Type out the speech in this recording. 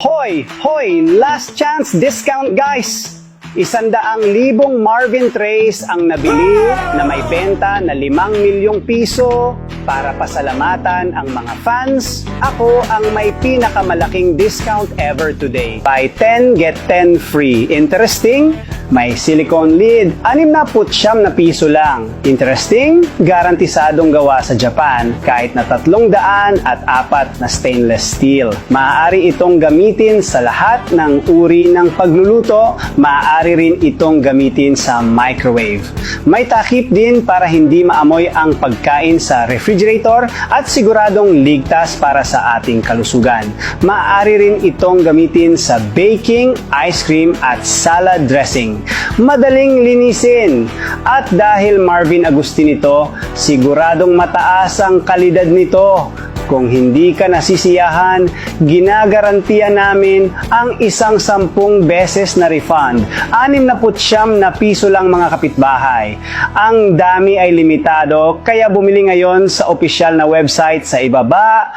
Hoy! Hoy! Last chance discount guys! Isandaang libong Marvin Trays ang nabili na may benta na limang milyong piso para pasalamatan ang mga fans. Ako ang may pinakamalaking discount ever today. Buy 10, get 10 free. Interesting? May silicone lid, 69 na piso lang. Interesting? Garantisadong gawa sa Japan kahit na 300 at apat na stainless steel. Maaari itong gamitin sa lahat ng uri ng pagluluto. Maaari rin itong gamitin sa microwave. May takip din para hindi maamoy ang pagkain sa refrigerator at siguradong ligtas para sa ating kalusugan. Maaari rin itong gamitin sa baking, ice cream at salad dressing. Madaling linisin. At dahil Marvin Agustin ito, siguradong mataas ang kalidad nito. Kung hindi ka nasisiyahan, ginagarantiya namin ang isang sampung beses na refund. Anim na putsyam na piso lang mga kapitbahay. Ang dami ay limitado, kaya bumili ngayon sa opisyal na website sa ibaba